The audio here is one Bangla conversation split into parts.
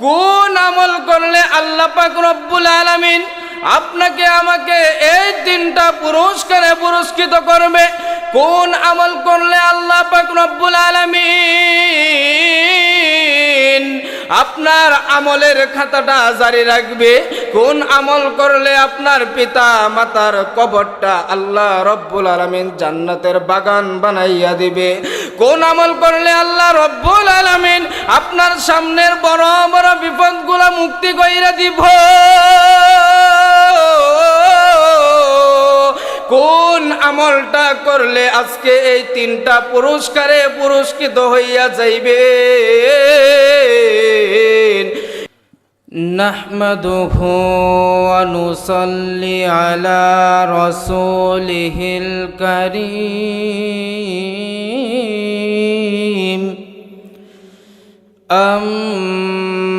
কোন আমল করলে আল্লাহ পাক রব্বুল আলামিন আপনাকে, আমাকে এই তিনটা পুরস্কারে পুরস্কৃত করবে? কোন আমল করলে আল্লাহ পাক রব্বুল আলামিন আপনার আমলের খাতাটা জারি রাখবে। কোন আমল করলে আপনার পিতা মাতার কবরটা আল্লাহ রব্বুল আলমিন জান্নাতের বাগান বানাইয়া দিবে। কোন আমল করলে আল্লাহ রব্বুল আলমিন আপনার সামনের বড় বড় বিপদগুলো মুক্তি কইরা দিব। কোন আমলটা করলে আজকে এই তিনটা পুরস্কারে পুরস্কৃত হইয়া যাইবে نحمده ونصلي على رسوله الكريم أما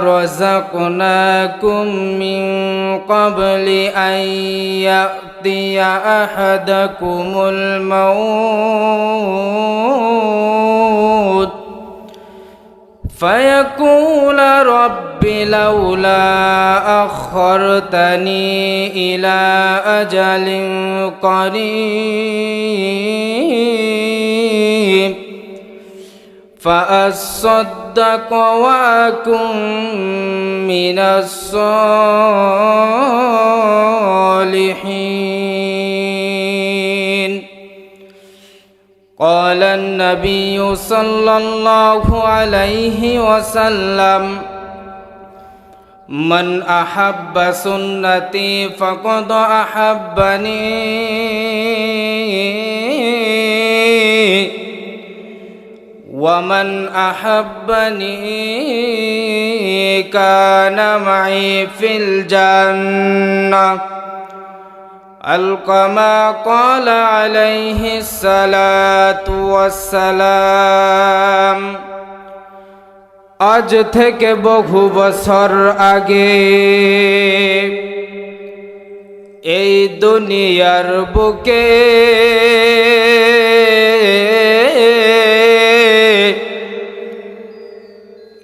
رزقناكم من قبل أن يأتي أحدكم الموت فيقول رب لولا أخرتني إلى أجل قريب فأصدق وأكن من الصالحين. قال النبي صلى الله عليه وسلم من أحب سنتي فقد أحبني. ومن أحبني كان معي في الجنة القما قال عليه الصلاة والسلام আজ থেকে বহু বছর আগে এই দুনিয়ার বুকে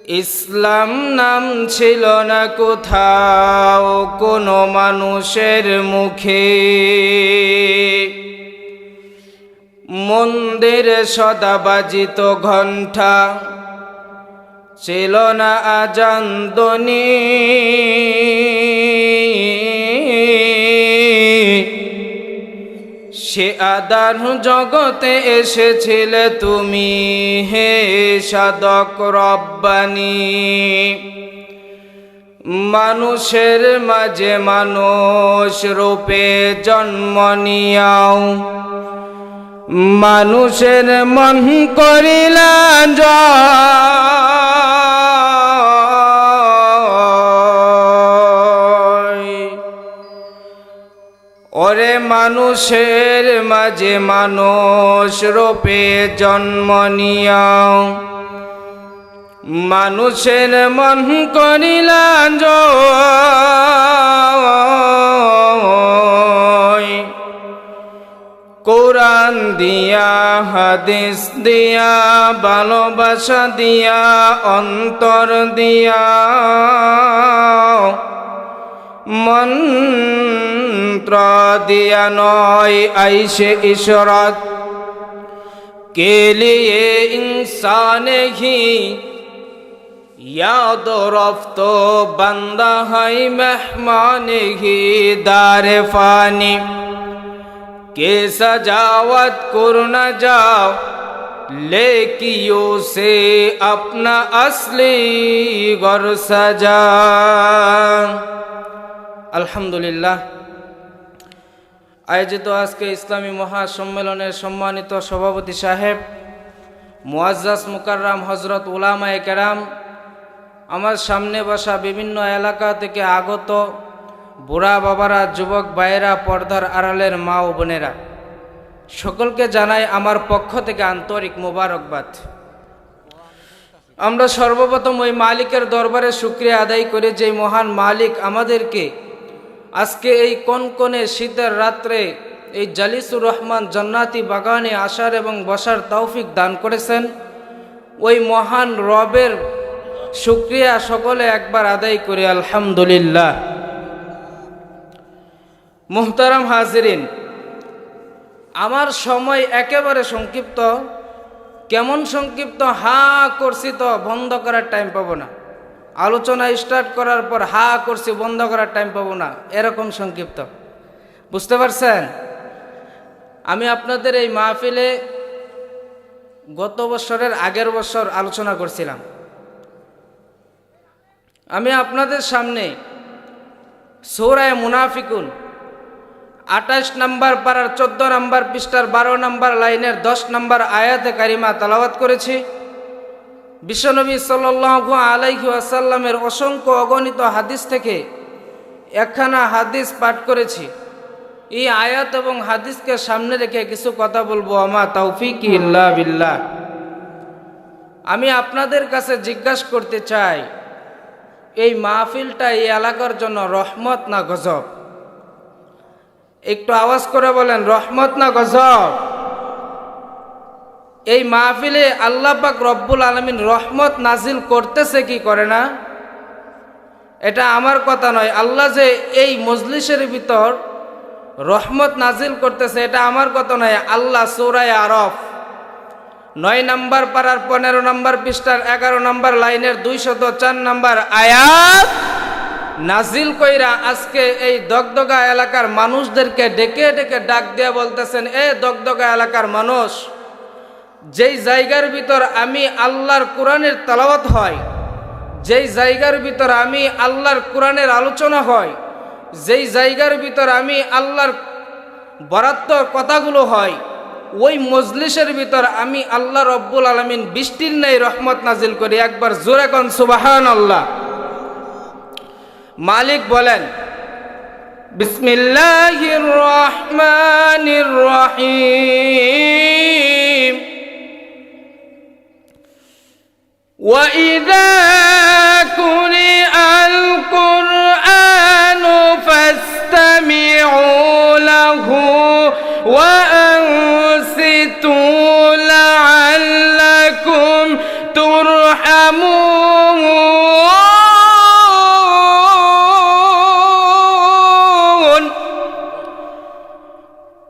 ইসলাম নাম ছিল না কোথাও কোনো মানুষের মুখে। মন্দিরে সদা বাজিত ঘণ্টা, ছিল না আজান দনি সে আদার জগতে এসেছিলে তুমি, হে সাদক রব্বানি। মানুষের মাঝে মানুষ রূপে জন্ম নিয়াও। মানুষের মন করিলা জয়। ওরে মানুষের মাঝে মানুষ রূপে জন্ম নিয়াও। মানুষের মন করিলা কোরআন দিয়া, হাদিস দিয়া, ভালোবাসা দিয়া, অন্তর দিয়া। মন্ত্র দিয়া নয় আইসে ঈশ্বরত কে লিয়ে ইনসানে হি یاد رفت و بندہ ہے مہمان ہی دار فانی کہ سجاوت کر نہ جاؤ لے کیوں سے اپنا اصلی غر سجا আলহামদুলিল্লাহ। আয়োজিত আজকে ইসলামী মহাসম্মেলনের সম্মানিত সভাপতি সাহেব মুআজ্জাজ মুকাররাম হজরত উলামায়ে কেরাম, আমার সামনে বসা বিভিন্ন এলাকা থেকে আগত বুড়া বাবারা, যুবক ভাইয়েরা, পর্দার আড়ালের মা ও বোনেরা, সকলকে জানাই আমার পক্ষ থেকে আন্তরিক মোবারকবাদ। আমরা সর্বপ্রথম ওই মালিকের দরবারে শুক্রিয়া আদায় করে যে মহান মালিক আমাদেরকে আজকে এই কনকনে শীতের রাত্রে এই জালিসুর রহমান জান্নাতি বাগানে আসার এবং বসার তৌফিক দান করেছেন। ওই মহান রবের শুক্রিয়া সকলে একবার আদায় করে, আলহামদুলিল্লাহ। মুহতারাম হাজিরিন, আমার সময় একেবারে সংক্ষিপ্ত। কেমন সংক্ষিপ্ত? হা, করছি তো, বন্ধ করার টাইম পাবো না। আলোচনা স্টার্ট করার পর হা করছি, বন্ধ করার টাইম পাবো না। এরকম সংক্ষিপ্ত। বুঝতে পারছেন? আমি আপনাদের এই মাহফিলে গত বছরের আগের বছর আলোচনা করছিলাম। আমি আপনাদের সামনে সৌরায় মুনাফিকুন আঠাশ নম্বর পাড়ার চোদ্দ নম্বর পৃষ্ঠার বারো নম্বর লাইনের দশ নম্বর আয়াতে কারিমা তালাবাত করেছি। বিশ্বনবী সাল্লু আলাইহি আসাল্লামের অসংখ্য অগণিত হাদিস থেকে একখানা হাদিস পাঠ করেছি। এই আয়াত এবং হাদিসকে সামনে রেখে কিছু কথা বলব। আমা তৌফিক ইল্লা বিল্লাহ। আমি আপনাদের কাছে জিজ্ঞাসা করতে চাই, এই মাহফিলটা এই এলাকার জন্য রহমত না গজব? একটু আওয়াজ করে বলেন, রহমত না গজব? এই মাহফিলে আল্লাহ পাক রব্বুল আলমিন রহমত নাজিল করতেছে কি করে না? এটা আমার কথা নয়, আল্লাহ যে এই মজলিসের ভিতর রহমত নাজিল করতেছে, এটা আমার কথা নয়, আল্লাহ সৌরায় আরফ, নয় নম্বর পাড়ার পনেরো নম্বর পৃষ্ঠার এগারো নম্বর লাইনের দুইশত চার নম্বর আয়াত নাজিল কইরা আজকে এই দগদগা এলাকার মানুষদেরকে ডেকে ডেকে ডাক দিয়ে বলতেছেন, এ দগদগা এলাকার মানুষ যেই জায়গার ভিতর আমি আল্লাহর কোরআনের তালাওয়াত হয়, যেই জায়গার ভিতর আমি আল্লাহর কোরআনের আলোচনা হয়, যেই জায়গার ভিতর আমি আল্লাহর বরাত্ম কথাগুলো হয়, ওই মজলিসের ভিতর আমি আল্লাহ রব্বুল আলমিন বৃষ্টির নেই রহমত নাজিল করি। একবার জোরে কন সুবাহান আল্লাহ মালিক বলেন, বিসমিল্লাহির রহমানির রহিম। وإذا قرئ القرآن فاستمعوا له وأنصتوا لعلكم ترحمون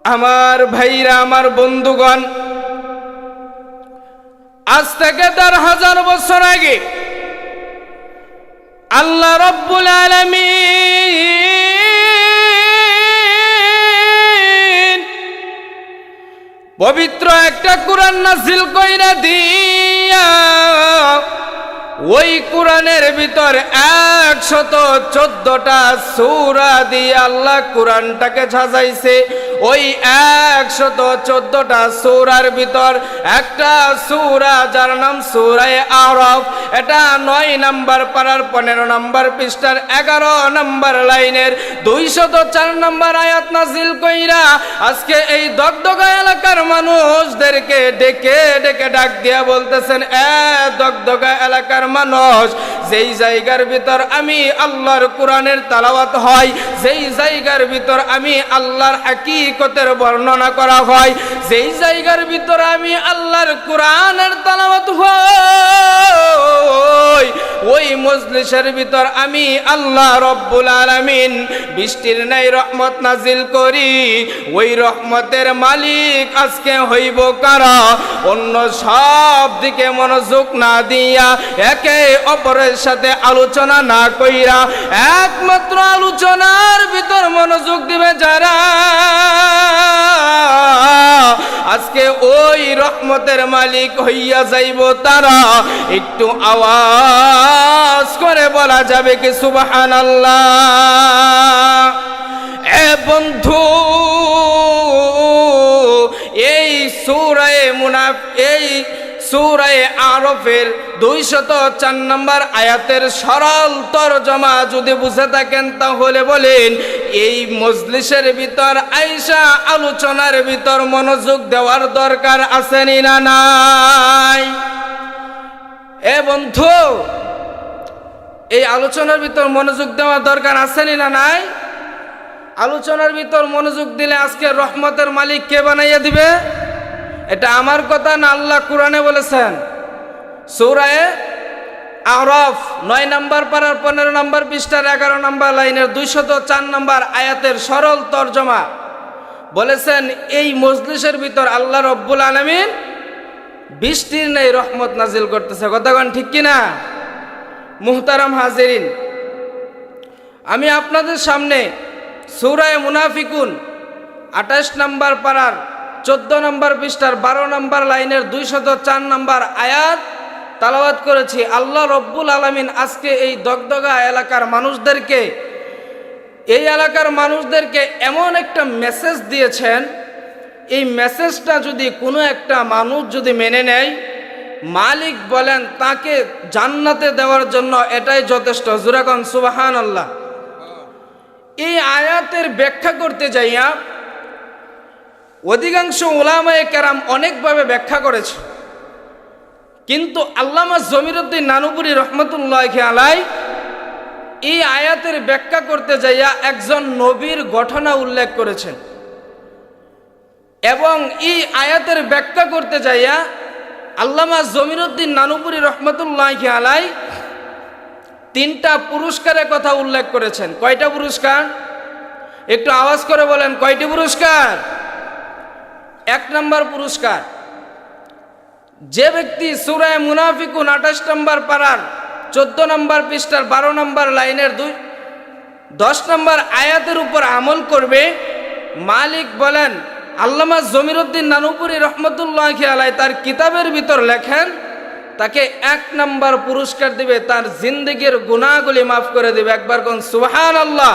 আমার ভাইরা আমার বন্ধুগণ আজ থেকে তার হাজার বছর আগে আল্লাহ রব্বুল আলমিন পবিত্র একটা কোরআন নাজিল কইরা দিয়া ওই কোরআনের ভিতর একশত চোদ্দটা সূরা দিয়ে আল্লাহ কোরআনটাকে সাজাইছে। ওই একশত চোদ্দটা সূরার ভিতর একটা সূরা যার নাম সূরায় আরব এটা নয় নাম্বার পাড়ার পনেরো নাম্বার পৃষ্ঠার এগারো নাম্বার লাইনের দুইশত চার নাম্বার আয়াত নাজিল কইরা আজকে এই দগদগা এলাকার মানুষদেরকে ডেকে ডেকে ডাক দিয়া বলতেছেন, এ দগদগা এলাকার মানুষ, যেই জায়গার ভিতর আমি আল্লাহর কোরআনের তালাওয়াত হয়, যেই জায়গার ভিতর আমি আল্লাহর হাকিকতের বর্ণনা করা হয়। যেই জায়গার ভিতরে আমি আল্লাহর কোরআনের তালাওয়াত মজলিসের ভিতর আমি আল্লাহ রব্বুল আলামিন বৃষ্টির নাই রহমত নাজিল করি। ওই রহমতের মালিক আজকে হইব কারা? অন্য সব দিকে মনোযোগ না দিয়া, একে অপরের সাথে আলোচনা না কইরা, একমাত্র আলোচনার ভিতর মনোযোগ দিবে যারা। আজকে ওই রহমতের মালিক হইয়া যাইব তারা। একটু আওয়াজ করে বলা যাবে কি সুবাহান এ বন্ধু, এই সুরায় মুনাফ, এই সুরায় আরফের দুইশত চার নম্বর আয়াতের সরল তরজমা যদি বুঝে থাকেন তাহলে বলেন, এই মজলিসের ভিতর আইসা আলোচনার ভিতর মনোযোগ দেওয়ার দরকার আসেনি না নাই? এ বন্ধু এই আলোচনার ভিতর মনোযোগ দেওয়ার দরকার আসেনি না নাই? আলোচনার ভিতর মনোযোগ দিলে আজকে রহমতের মালিক কে বানাইয়া দিবে? এটা আমার কথা না আল্লাহ কোরআনে বলেছেন। সৌরায়ে আরফ নয় নম্বর পাড়ার পনেরো নম্বর পৃষ্ঠার এগারো নম্বর লাইনের দুইশত চার নম্বর আয়াতের সরল তর্জমা বলেছেন, এই মজলিসের ভিতর আল্লাহ রব্বুল আলমিন বৃষ্টির নেই রহমত নাজিল করতেছে। কথাগণ ঠিক কিনা? মুহতারাম হাজেরিন, আমি আপনাদের সামনে সৌরায় মুনাফিকুন, আঠাশ নম্বর পাড়ার, চোদ্দ নম্বর পৃষ্ঠার, বারো নম্বর লাইনের, দুইশত চার নম্বর আয়াত তালাবাত করেছি। আল্লাহ রব্বুল আলমিন আজকে এই দগদগা এলাকার মানুষদেরকে, এই এলাকার মানুষদেরকে এমন একটা মেসেজ দিয়েছেন। এই মেসেজটা যদি কোনো একটা মানুষ যদি মেনে নেয় মালিক বলেন তাকে জান্নাতে দেওয়ার জন্য এটাই যথেষ্ট। জুরাকন সুবাহান আল্লাহ এই আয়াতের ব্যাখ্যা করতে যাইয়া অধিকাংশ ওলামায়ে কেরাম অনেকভাবে ব্যাখ্যা করেছে। কিন্তু আল্লামা জমিরুদ্দিন নানুপুরি রহমতুল্লাহ আলাই এই আয়াতের ব্যাখ্যা করতে যাইয়া একজন নবীর ঘটনা উল্লেখ করেছেন। এবং এই আয়াতের ব্যাখ্যা করতে যাইয়া আল্লামা জমিরুদ্দিন নানুপুরি রহমতুল্লাহ আলাই তিনটা পুরস্কারের কথা উল্লেখ করেছেন। কয়টা পুরস্কার? একটু আওয়াজ করে বলেন, কয়টি পুরস্কার? এক নম্বর পুরস্কার, যে ব্যক্তি সুরায় মুনাফিকুন আঠাশ নম্বর পাড়ার, চোদ্দ নম্বর পৃষ্ঠার, বারো নম্বর লাইনের দুই, দশ নম্বর আয়াতের উপর আমল করবে, মালিক বলেন আল্লামা জমিরুদ্দিন নানুপুরি রহমতুল্লাহ আলাই তার কিতাবের ভিতর লেখেন, তাকে এক নম্বর পুরস্কার দিবে, তার জিন্দগির গুণাগুলি মাফ করে দিবে। একবার কোন সুহান আল্লাহ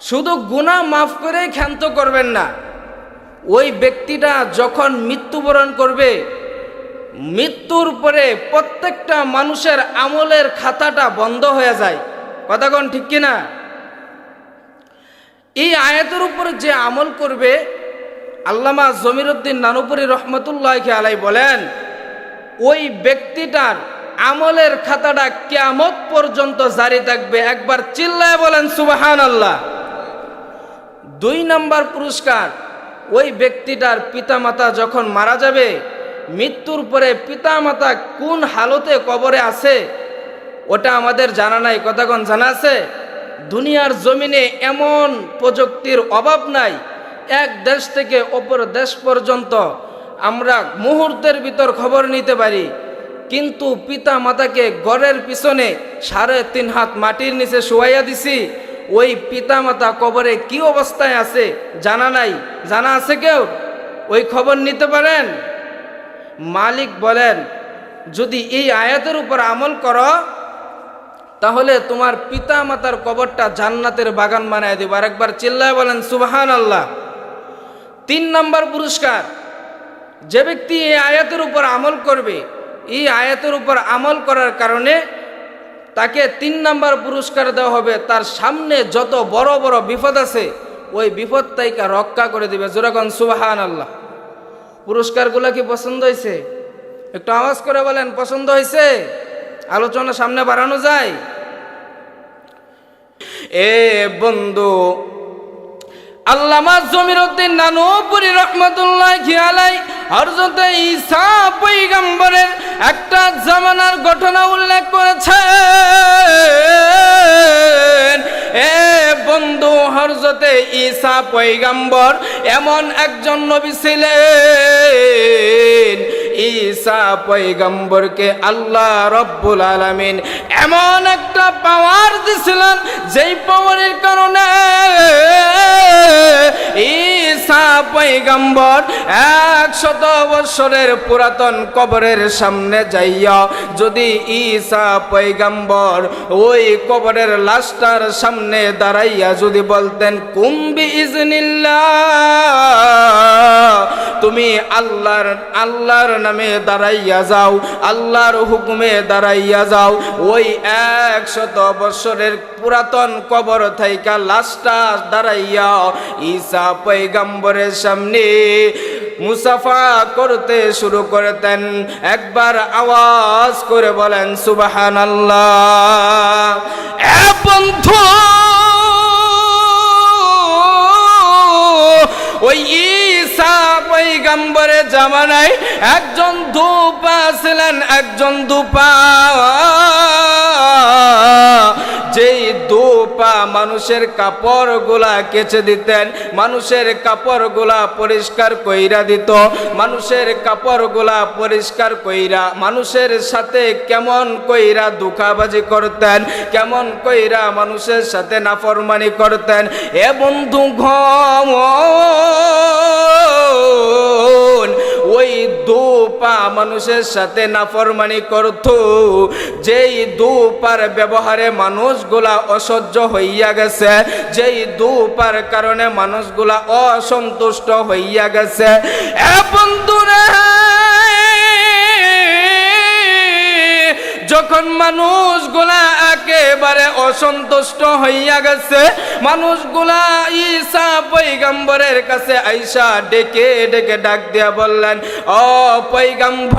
শুধু গুণা মাফ করেই ক্ষান্ত করবেন না। ওই ব্যক্তিটা যখন মৃত্যুবরণ করবে, মৃত্যুর পরে প্রত্যেকটা মানুষের আমলের খাতাটা বন্ধ হয়ে যায়। কথা কোন ঠিক কিনা? এই আয়াতের উপরে যে আমল করবে, আল্লামা জমিরুদ্দিন নানুপুরি রহমতুল্লাহ আলাই বলেন, ওই ব্যক্তিটার আমলের খাতাটা কেমত পর্যন্ত জারি থাকবে। একবার চিল্লায় বলেন সুবাহান আল্লাহ দুই নম্বর পুরস্কার, ওই ব্যক্তিটার পিতামাতা যখন মারা যাবে, মৃত্যুর পরে পিতামাতা কোন হালতে কবরে আছে, ওটা আমাদের জানা নাই। কথাগণ জানা আছে? দুনিয়ার জমিনে এমন প্রযুক্তির অভাব নাই। এক দেশ থেকে অপর দেশ পর্যন্ত আমরা মুহূর্তের ভিতর খবর নিতে পারি। কিন্তু পিতা মাতাকে গড়ের পিছনে সাড়ে তিন হাত মাটির নিচে শোয়াইয়া দিছি। ওই পিতা মাতা কবরে কি অবস্থায় আছে জানা নাই। জানা আছে কেউ? ওই খবর নিতে পারেন? মালিক বলেন, যদি এই আয়াতের উপর আমল করো তাহলে তোমার পিতা মাতার কবরটা জান্নাতের বাগান বানায় দেবো। আর একবার চিল্লায় বলেন সুবাহান আল্লাহ তিন নম্বর পুরস্কার, যে ব্যক্তি এই আয়াতের উপর আমল করবে, এই আয়াতের উপর আমল করার কারণে তাকে তিন নম্বর পুরস্কার দেওয়া হবে। তার সামনে যত বড় বড় বিপদ আছে, ওই বিপদ তাইকা রক্ষা করে দিবে। জোরাগন সুবাহান আল্লাহ পুরস্কারগুলো কি পছন্দ হয়েছে একটু আওয়াজ করে বলেন, পছন্দ হয়েছে আলোচনা সামনে বাড়ানো যায়। এ বন্ধু আল্লামা জমির উদ্দিন নানুপুরি রহমতুল্লাহ খেয়ালাই হরজতে ঈসা পৈগম্বরের একটা জামানার ঘটনা উল্লেখ করেছে এ বন্ধু হরজতে ঈসা পৈগম্বর এমন একজন নবী ছিলেন। ঈসা পৈগম্বরকে আল্লাহ রব্বুল আলামিন এমন একটা পাওয়ার দিছিলেন, যেই পাওয়ারের কারণে পৈগম্বর একশত বৎসরের পুরাতন কবরের সামনে যাইয়া, যদি ঈসা পৈগম্বর ওই কবরের লাশটার সামনে দাঁড়াইয়া যদি বলতেন কুম্বি ইজনিল্লাহ তুমি আল্লাহর আল্লাহর নামে দাঁড়াইয়া যাও, আল্লাহর হুকুমে দাঁড়াইয়া যাও, ওই একশত বৎসরের পুরাতন কবর থাইকা লাশটা দাঁড়াইয়া, ঈসা পৈগম্বরের সামনে মুসাফা করতে শুরু করতেন। একবার আওয়াজ করে বলেন সুবাহান আল্লাহ ওই ঈসা পৈগম্বরের জামানায় একজন ধূপা ছিলেন একজন ধূপা। ধূপা মানুষের কাপড়গুলা কেচে দিতেন, মানুষের কাপড়গুলা পরিষ্কার কইরা দিত, মানুষের কাপড়গুলা পরিষ্কার কইরা, মানুষের সাথে কেমন কইরা দুঃখাবাজি করতেন, কেমন কইরা মানুষের সাথে নাফরমানি করতেন, এ বন্ধু ঘম ওই দুপা মানুষের সাথে নাফরমানি করত, যেই দু দুপার ব্যবহারে মানুষগুলা অসহ্য হইয়া গেছে। যেই দুপার কারণে মানুষগুলা অসন্তুষ্ট হইয়া গেছে। এ যখন মানুষগুলা একেবারে অসন্তুষ্ট হইয়া গেছে, মানুষগুলা ঈসা পৈগম্বরের কাছে আইসা ডেকে ডেকে ডাক দিয়া বললেন, ও পৈগম্বর,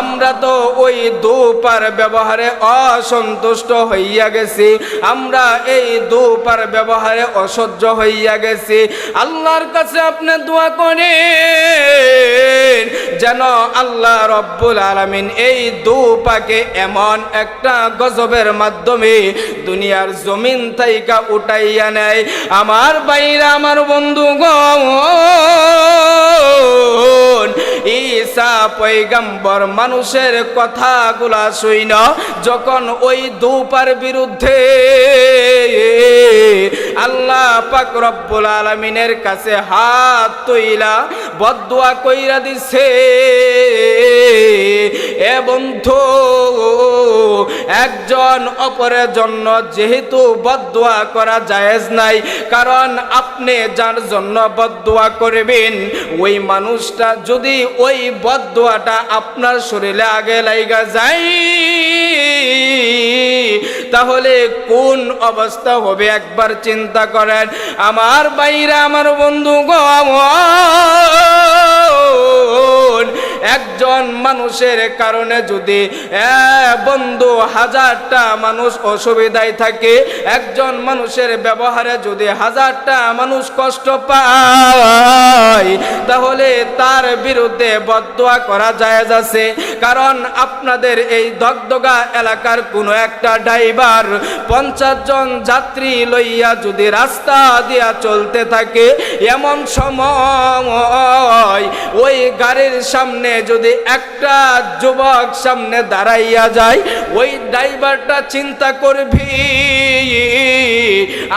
আমরা তো ওই দুপার ব্যবহারে অসন্তুষ্ট হইয়া গেছি, আমরা এই দুপার ব্যবহারে অসহ্য হইয়া গেছি। আল্লাহর কাছে আপনি দোয়া করেন, যেন আল্লাহ রব্বুল আলমিন এই দুপাকে এমন একটা গজবের মাধ্যমে দুনিয়ার জমিন থাইকা উঠাইয়া নেয়। আমার বাইরা আমার বন্ধু ঈসা পৈগম্বর মানুষের কথাগুলা শুইন। যখন ওই দুপার বিরুদ্ধে আল্লাহ পাক রব্বুল আলমিনের কাছে হাত তৈলা বদুয়া কইরা দিছে, এ বন্ধু, একজন অপরের জন্য যেহেতু বদুয়া করা জায়েজ নাই, কারণ আপনি যার জন্য বদুয়া করবেন, ওই মানুষটা যদি ওই বদুয়াটা আপনার শরীরে আগে লাইগা যাই তাহলে কোন অবস্থা হবে একবার চিন্তা করেন। আমার বাইরে আমার বন্ধু গ মানুষের কারণে যদি বন্ধু হাজারটা মানুষ অসুবিধায় থাকে, একজন মানুষের ব্যবহারে যদি হাজারটা মানুষ কষ্ট পায়, তাহলে তার বিরুদ্ধে বদোয়া করা যায় আছে। কারণ আপনাদের এই দগদগা এলাকার কোনো একটা ড্রাইভার পঞ্চাশ জন যাত্রী লইয়া যদি রাস্তা দিয়া চলতে থাকে, এমন সময় ওই গাড়ির সামনে যদি একটা যুবক সামনে দাঁড়াইয়া যায়, ওই ড্রাইভারটা চিন্তা করবি,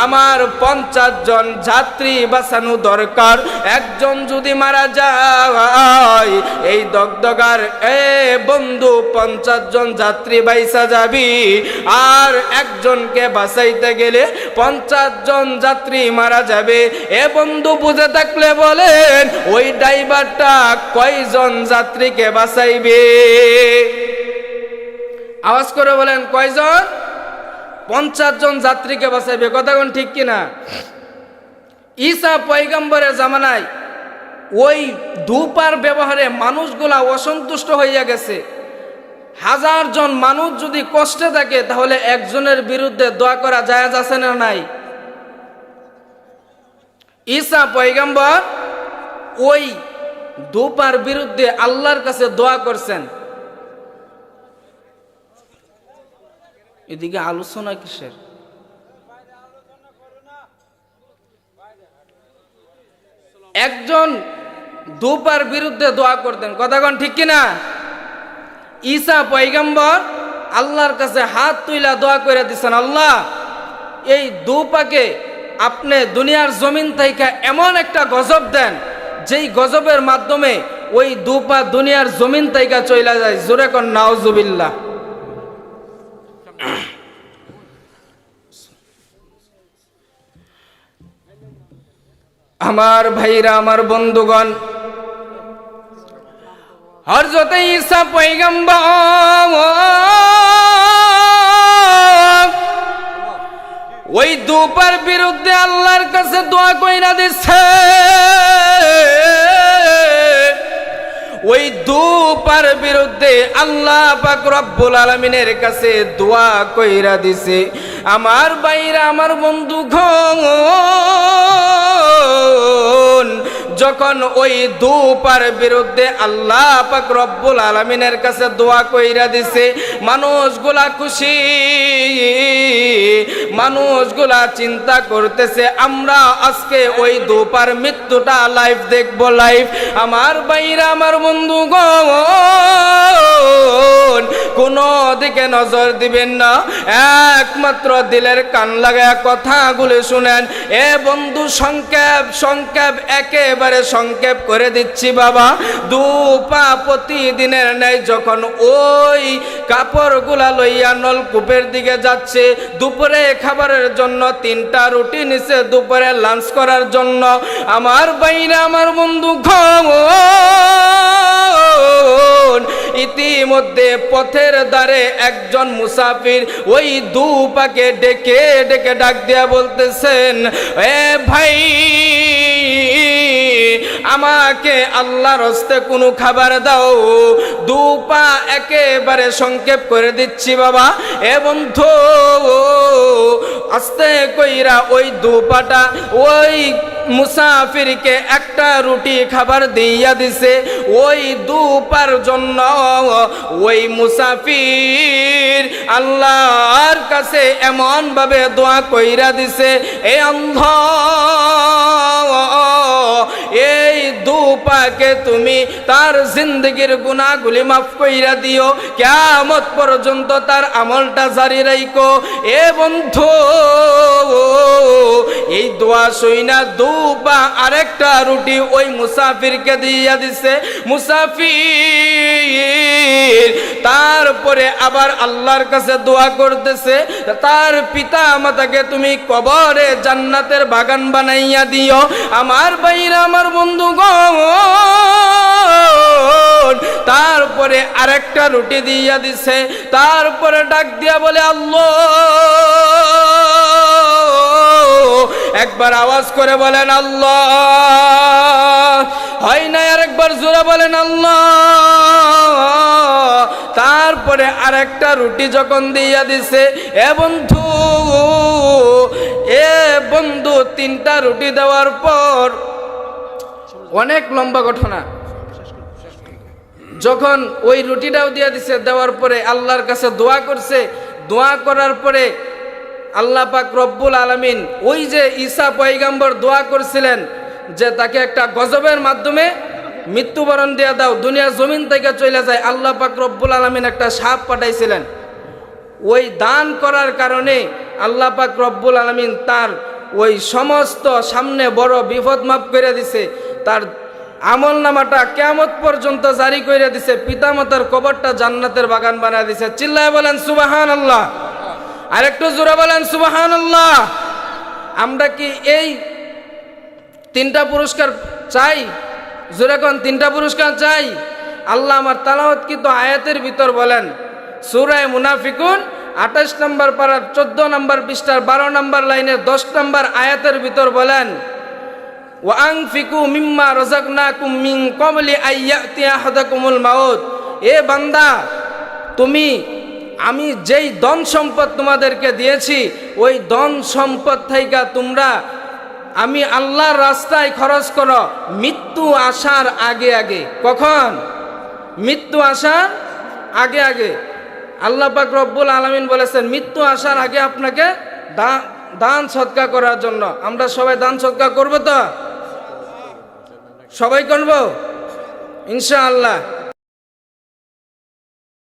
আমার পঞ্চাশ জন যাত্রী বাঁচানো দরকার, একজন যদি মারা যায়, এই দগদগার, এ বন্ধু, পঞ্চাশ জন যাত্রী বাইসা যাবি, আর একজনকে বাঁচাইতে গেলে পঞ্চাশ জন যাত্রী মারা যাবে। এ বন্ধু বুঝে থাকলে বলেন, ওই ড্রাইভারটা কয়জন যাত্রীকে বাঁচাইবে? আওয়াজ করে বলেন, কয়জন? পঞ্চাশ জন যাত্রীকে বাঁচাইবে। কথা কোন ঠিক কিনা? ঈসা পয়গম্বরের জামানায় ওই ধূপার ব্যবহারে মানুষগুলা অসন্তুষ্ট হইয়া গেছে। হাজার জন মানুষ যদি কষ্টে থাকে, তাহলে একজনের বিরুদ্ধে দোয়া করা যায় আছে না নাই? ঈসা পয়গম্বর ওই ধূপার বিরুদ্ধে আল্লাহর কাছে দোয়া করছেন। এদিকে আলোচনা কিসের? একজন দুপার বিরুদ্ধে দোয়া করতেন। কথাগণ ঠিক কিনা? ঈসা পৈগম্বর আল্লাহর কাছে হাত তুইলা দোয়া করে দিচ্ছেন আল্লাহ, এই দুপাকে আপনি দুনিয়ার জমিন থেকে এমন একটা গজব দেন যেই গজবের মাধ্যমে ওই দুপা দুনিয়ার জমিন থেকে চইলা যায়, জোরে কর নাওজুবিল্লাহ আমার ভাইরা, আমার বন্ধুগণ হরজতে ঈসা পয়গম্বর ওই দুপার বিরুদ্ধে আল্লাহর কাছে দোয়া কইরা দিচ্ছে ওই দুপার বিরুদ্ধে আল্লাহ পাক রব্বুল আলমিনের কাছে দোয়া কইরা দিছে। আমার বাইরা আমার বন্ধু ঘন। যখন ওই দুপার বিরুদ্ধে আল্লাহ পাক রব্বুল আলমিনের কাছে দোয়া কইরা দিছে, মানুষগুলা খুশি, মানুষগুলা চিন্তা করতেছে, আমরা আজকে ওই দুপার মৃত্যুটা লাইভ দেখব লাইভ আমার বাইরা আমার বন্ধু গন কোন দিকে নজর দিবেন না। একমাত্র দিলের কান লাগায় কথাগুলি শুনেন। এ বন্ধু, সংক্ষেপ সংক্ষেপ, একেবারে সংক্ষেপ করে দিচ্ছি বাবা। দু পা প্রতিদিনের নেই যখন ওই কাপড়গুলা লইয়া নলকূপের দিকে যাচ্ছে, দুপুরে খাবারের জন্য তিনটা রুটি নিছে, দুপুরে লাঞ্চ করার জন্য। আমার বাইরে আমার বন্ধু ঘন ইতিমধ্যে পথের দ্বারে একজন মুসাফির ওই দু পাকে ডেকে ডেকে ডাক দিয়া বলতেছেন, এ ভাই, আমাকে আল্লাহর হস্তে কোনো খাবার দাও। দু পা একেবারে সংক্ষেপ করে দিচ্ছি বাবা। এ বন্ধু, আস্তে কইরা ওই দু পাটা ওই মুসাফিরকে একটা রুটি খাবার দিয়া দিছে। ওই দুপার জন্য ওই মুসাফির। আল্লাহর কাছে এমন ভাবে দোয়া কইরা দিছে, এ অন্ধ, এই দুপাকে তুমি তার জিন্দগির গুণাগুলি মাফ কইরা দিও। কেমত পর্যন্ত তার আমলটা জারি রাইকো এ বন্ধু, এই দোয়া সইনা দু বা আরেকটা রুটি ওই মুসাফিরকে দিয়া দিছে। মুসাফির তারপরে আবার আল্লাহর কাছে দোয়া করতেছে, তার পিতা মাতাকে তুমি কবরে জান্নাতের বাগান বানাইয়া দিও। আমার বাইরা আমার বন্ধু তারপরে আরেকটা রুটি দিয়া দিছে, তারপরে ডাক দিয়া বলে, আল্লাহ! একবার আওয়াজ করে বলেন, আল্লাহ! হয় না আর একবার জোরে বলেন, আল্লাহ! তারপরে আরেকটা রুটি যখন দিয়া দিছে, এ বন্ধু এ বন্ধু, তিনটা রুটি দেওয়ার পর অনেক লম্বা ঘটনা। যখন ওই রুটিটাও দিয়া দিছে, দেওয়ার পরে আল্লাহর কাছে দোয়া করছে, দোয়া করার পরে আল্লাহ পাক রব্বুল আলমিন ওই যে ঈসা পয়গাম্বর দোয়া করছিলেন যে তাকে একটা গজবের মাধ্যমে মৃত্যুবরণ দিয়ে দাও দুনিয়া জমিন থেকে চলে যায়, আল্লাহ পাক রব্বুল আলমিন একটা সাপ পাঠাইছিলেন। ওই দান করার কারণে আল্লাহ পাক রব্বুল আলমিন তার ওই সমস্ত সামনে বড় বিপদ মাপ করে দিছে, তার আমল নামাটা কেমত পর্যন্ত জারি করে দিছে, পিতামাতার কবরটা জান্নাতের বাগান বানায় দিছে। চিল্লায় বলেন সুবাহান আল্লাহ আর একটু জোরে বলেন সুবাহান আল্লাহ আমরা কি এই তিনটা পুরস্কার চাই? জোরে কোন, তিনটা পুরস্কার চাই? আল্লাহ আমার তালাওয়াত কিন্তু আয়াতের ভিতর বলেন, সুরায় মুনাফিকুন, আঠাশ নম্বর পাড়ার চোদ্দ নম্বর পৃষ্ঠার বারো নম্বর লাইনের দশ নম্বর আয়াতের ভিতর বলেন ওয়াং ফিকু মিম্মা রজাকনা কুমিং কবলি আইয়াতিয়া হাদাকুমুল মাউত। এ বান্দা, তুমি, আমি যেই ধন সম্পদ তোমাদেরকে দিয়েছি, ওই দন সম্পদ থেকে তোমরা, আমি আল্লাহর রাস্তায় খরচ করো, মৃত্যু আসার আগে আগে। কখন? মৃত্যু আসার আগে আগে। আল্লাহ পাক রব্বুল আলমিন বলেছেন, মৃত্যু আসার আগে আপনাকে দান সৎকা করার জন্য। আমরা সবাই দান সৎকা করব তো? সবাই কনব? ইনশাআল্লাহ।